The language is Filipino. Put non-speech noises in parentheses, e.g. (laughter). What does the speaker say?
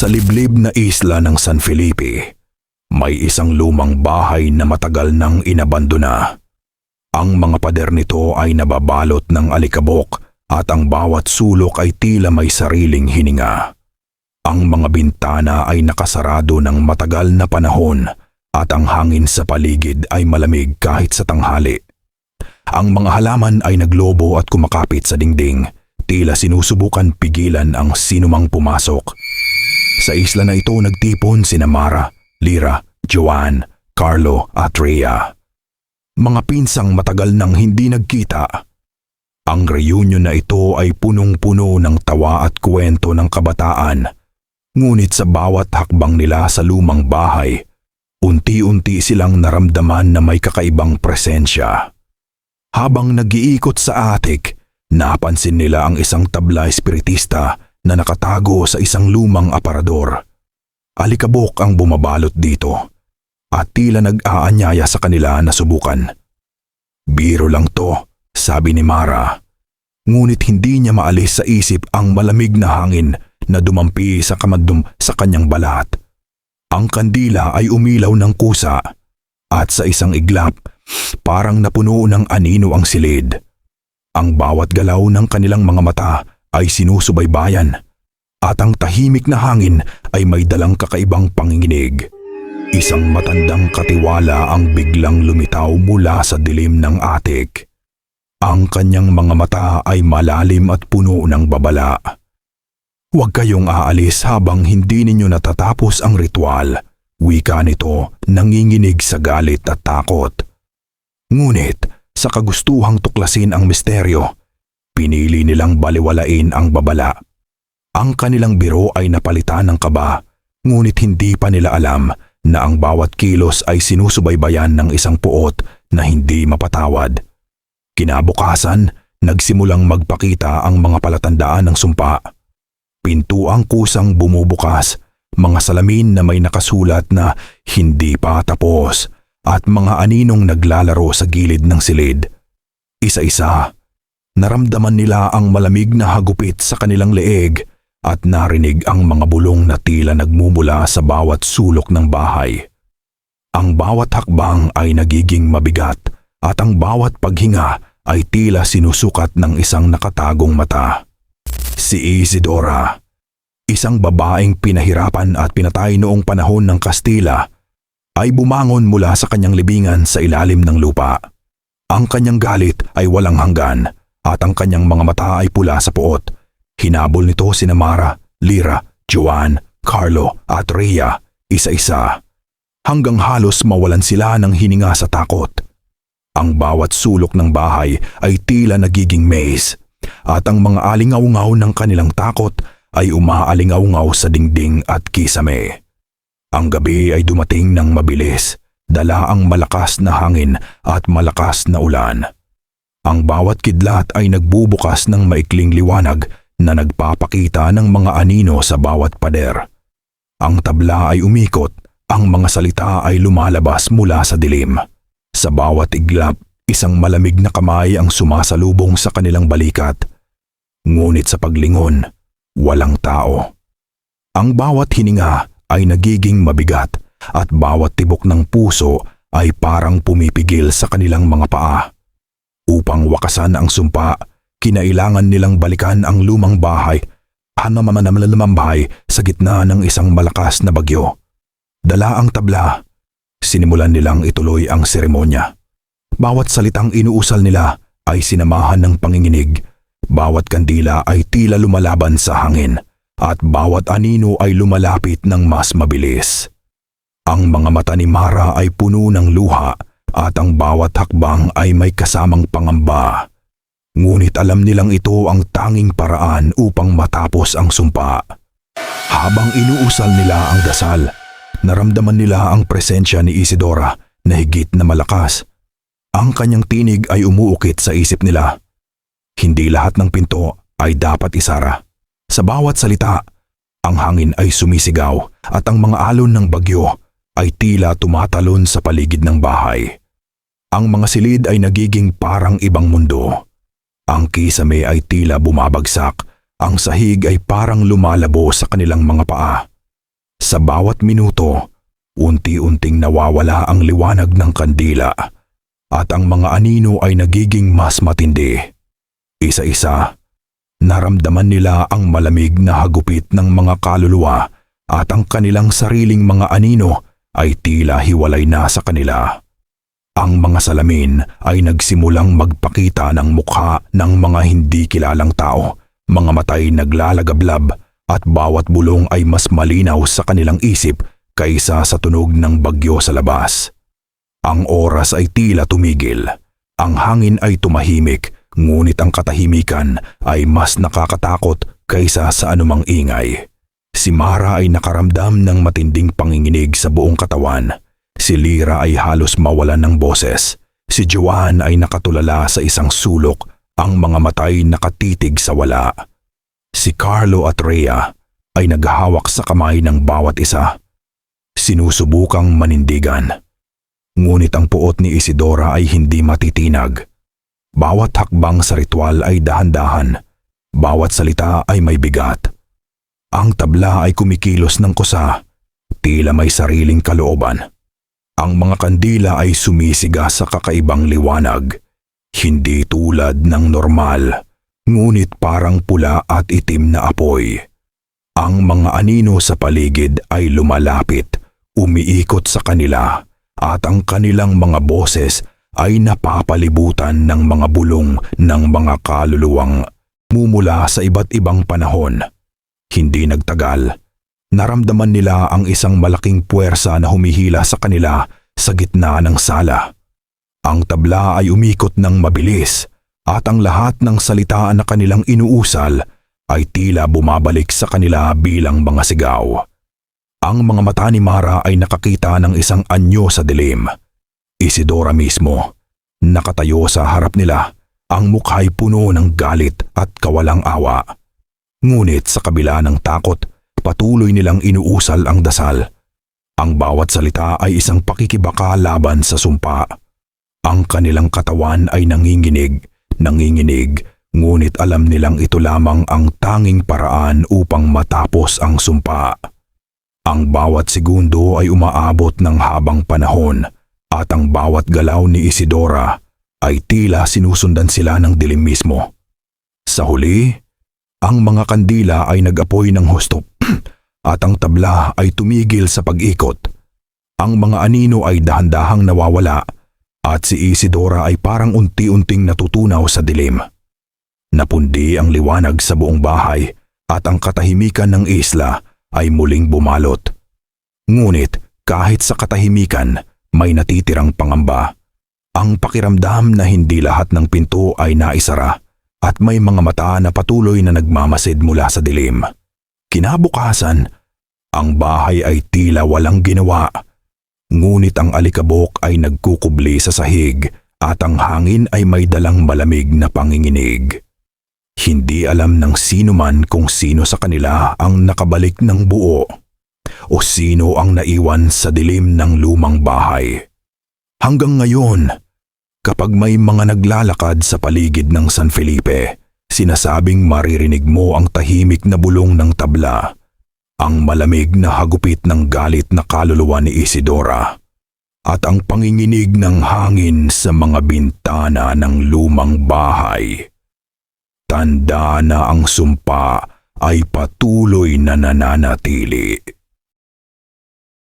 Sa liblib na isla ng San Felipe, may isang lumang bahay na matagal nang inabandona. Ang mga pader nito ay nababalot ng alikabok at ang bawat sulok ay tila may sariling hininga. Ang mga bintana ay nakasarado ng matagal na panahon at ang hangin sa paligid ay malamig kahit sa tanghali. Ang mga halaman ay naglobo at kumakapit sa dingding, tila sinusubukan pigilan ang sinumang pumasok. Sa isla na ito nagtipon sina Mara, Lira, Joanne, Carlo at Rhea. Mga pinsang matagal nang hindi nagkita. Ang reunion na ito ay punong-puno ng tawa at kwento ng kabataan. Ngunit sa bawat hakbang nila sa lumang bahay, unti-unti silang naramdaman na may kakaibang presensya. Habang nag-iikot sa atik, napansin nila ang isang tabla espiritista na nakatago sa isang lumang aparador. Alikabok ang bumabalot dito at tila nag-aanyaya sa kanila na subukan. Biro lang to, sabi ni Mara. Ngunit hindi niya maalis sa isip ang malamig na hangin na dumampi sa kamadum sa kanyang balat. Ang kandila ay umilaw ng kusa at sa isang iglap parang napuno ng anino ang silid. Ang bawat galaw ng kanilang mga mata ay sinusubaybayan at ang tahimik na hangin ay may dalang kakaibang panginginig. Isang matandang katiwala ang biglang lumitaw mula sa dilim ng atik. Ang kanyang mga mata ay malalim at puno ng babala. Huwag kayong aalis habang hindi ninyo natatapos ang ritual. Wika nito nanginginig sa galit at takot. Ngunit sa kagustuhang tuklasin ang misteryo, pinili nilang baliwalain ang babala. Ang kanilang biro ay napalitan ng kaba, ngunit hindi pa nila alam na ang bawat kilos ay sinusubaybayan ng isang puot na hindi mapatawad. Kinabukasan, nagsimulang magpakita ang mga palatandaan ng sumpa. Pintuang kusang bumubukas, mga salamin na may nakasulat na hindi pa tapos at mga aninong naglalaro sa gilid ng silid. Isa-isa, naramdaman nila ang malamig na hagupit sa kanilang leeg at narinig ang mga bulong na tila nagmumula sa bawat sulok ng bahay. Ang bawat hakbang ay nagiging mabigat at ang bawat paghinga ay tila sinusukat ng isang nakatagong mata. Si Isidora, isang babaeng pinahirapan at pinatay noong panahon ng Kastila, ay bumangon mula sa kanyang libingan sa ilalim ng lupa. Ang kanyang galit ay walang hanggan at ang kanyang mga mata ay pula sa puot. Hinabol nito si Mara, Lira, Joanne, Carlo at Rhea isa-isa hanggang halos mawalan sila ng hininga sa takot. Ang bawat sulok ng bahay ay tila nagiging maze at ang mga alingaw-ngaw ng kanilang takot ay umaalingaw-ngaw sa dingding at kisame. Ang gabi ay dumating ng mabilis, dala ang malakas na hangin at malakas na ulan. Ang bawat kidlat ay nagbubukas ng maikling liwanag na nagpapakita ng mga anino sa bawat pader. Ang tabla ay umikot, ang mga salita ay lumalabas mula sa dilim. Sa bawat iglap, isang malamig na kamay ang sumasalubong sa kanilang balikat. Ngunit sa paglingon, walang tao. Ang bawat hininga ay nagiging mabigat at bawat tibok ng puso ay parang pumipigil sa kanilang mga paa. Upang wakasan ang sumpa, kinailangan nilang balikan ang lumang bahay na mamanamalalaman sa gitna ng isang malakas na bagyo. Dala ang tabla. Sinimulan nilang ituloy ang seremonya. Bawat salitang inuusal nila ay sinamahan ng panginginig. Bawat kandila ay tila lumalaban sa hangin at bawat anino ay lumalapit ng mas mabilis. Ang mga mata ni Mara ay puno ng luha at ang bawat hakbang ay may kasamang pangamba. Ngunit alam nilang ito ang tanging paraan upang matapos ang sumpa. Habang inuusal nila ang dasal, naramdaman nila ang presensya ni Isidora na higit na malakas. Ang kanyang tinig ay umuukit sa isip nila. Hindi lahat ng pinto ay dapat isara. Sa bawat salita, ang hangin ay sumisigaw at ang mga alon ng bagyo ay tila tumatalon sa paligid ng bahay. Ang mga silid ay nagiging parang ibang mundo. Ang kisame ay tila bumabagsak, ang sahig ay parang lumalabo sa kanilang mga paa. Sa bawat minuto, unti-unting nawawala ang liwanag ng kandila at ang mga anino ay nagiging mas matindi. Isa-isa, naramdaman nila ang malamig na hagupit ng mga kaluluwa at ang kanilang sariling mga anino ay tila hiwalay na sa kanila. Ang mga salamin ay nagsimulang magpakita ng mukha ng mga hindi kilalang tao, mga matay naglalagablab at bawat bulong ay mas malinaw sa kanilang isip kaysa sa tunog ng bagyo sa labas. Ang oras ay tila tumigil. Ang hangin ay tumahimik, ngunit ang katahimikan ay mas nakakatakot kaysa sa anumang ingay. Si Mara ay nakaramdam ng matinding panginginig sa buong katawan. Si Lira ay halos mawalan ng boses. Si Joanne ay nakatulala sa isang sulok, ang mga matay nakatitig sa wala. Si Carlo at Rhea ay naghahawak sa kamay ng bawat isa. Sinusubukang manindigan. Ngunit ang puot ni Isidora ay hindi matitinag. Bawat hakbang sa ritual ay dahan-dahan. Bawat salita ay may bigat. Ang tabla ay kumikilos ng kusa, tila may sariling kalooban. Ang mga kandila ay sumisiga sa kakaibang liwanag, hindi tulad ng normal, ngunit parang pula at itim na apoy. Ang mga anino sa paligid ay lumalapit, umiikot sa kanila, at ang kanilang mga boses ay napapalibutan ng mga bulong ng mga kaluluwang mumula sa iba't ibang panahon. Hindi nagtagal, naramdaman nila ang isang malaking puwersa na humihila sa kanila sa gitna ng sala. Ang tabla ay umikot ng mabilis at ang lahat ng salita na kanilang inuusal ay tila bumabalik sa kanila bilang mga sigaw. Ang mga mata ni Mara ay nakakita ng isang anyo sa dilim. Isidora mismo, nakatayo sa harap nila, ang mukha'y puno ng galit at kawalang awa. Ngunit sa kabila ng takot, patuloy nilang inuusal ang dasal. Ang bawat salita ay isang pakikibaka laban sa sumpa. Ang kanilang katawan ay nanginginig, nanginginig, ngunit alam nilang ito lamang ang tanging paraan upang matapos ang sumpa. Ang bawat segundo ay umaabot ng habang panahon at ang bawat galaw ni Isidora ay tila sinusundan sila ng dilim mismo. Sa huli, ang mga kandila ay nag-apoy ng husto (clears throat) at ang tabla ay tumigil sa pag-ikot. Ang mga anino ay dahan-dahang nawawala at si Isidora ay parang unti-unting natutunaw sa dilim. Napundi ang liwanag sa buong bahay at ang katahimikan ng isla ay muling bumalot. Ngunit kahit sa katahimikan, may natitirang pangamba. Ang pakiramdam na hindi lahat ng pinto ay naisara at may mga mata na patuloy na nagmamasid mula sa dilim. Kinabukasan, ang bahay ay tila walang ginawa. Ngunit ang alikabok ay nagkukubli sa sahig at ang hangin ay may dalang malamig na panginginig. Hindi alam ng sino man kung sino sa kanila ang nakabalik ng buo o sino ang naiwan sa dilim ng lumang bahay. Hanggang ngayon, Kapag may mga naglalakad sa paligid ng San Felipe, sinasabing maririnig mo ang tahimik na bulong ng tabla, ang malamig na hagupit ng galit na kaluluwa ni Isidora, at ang panginginig ng hangin sa mga bintana ng lumang bahay. Tanda na ang sumpa ay patuloy na nananatili.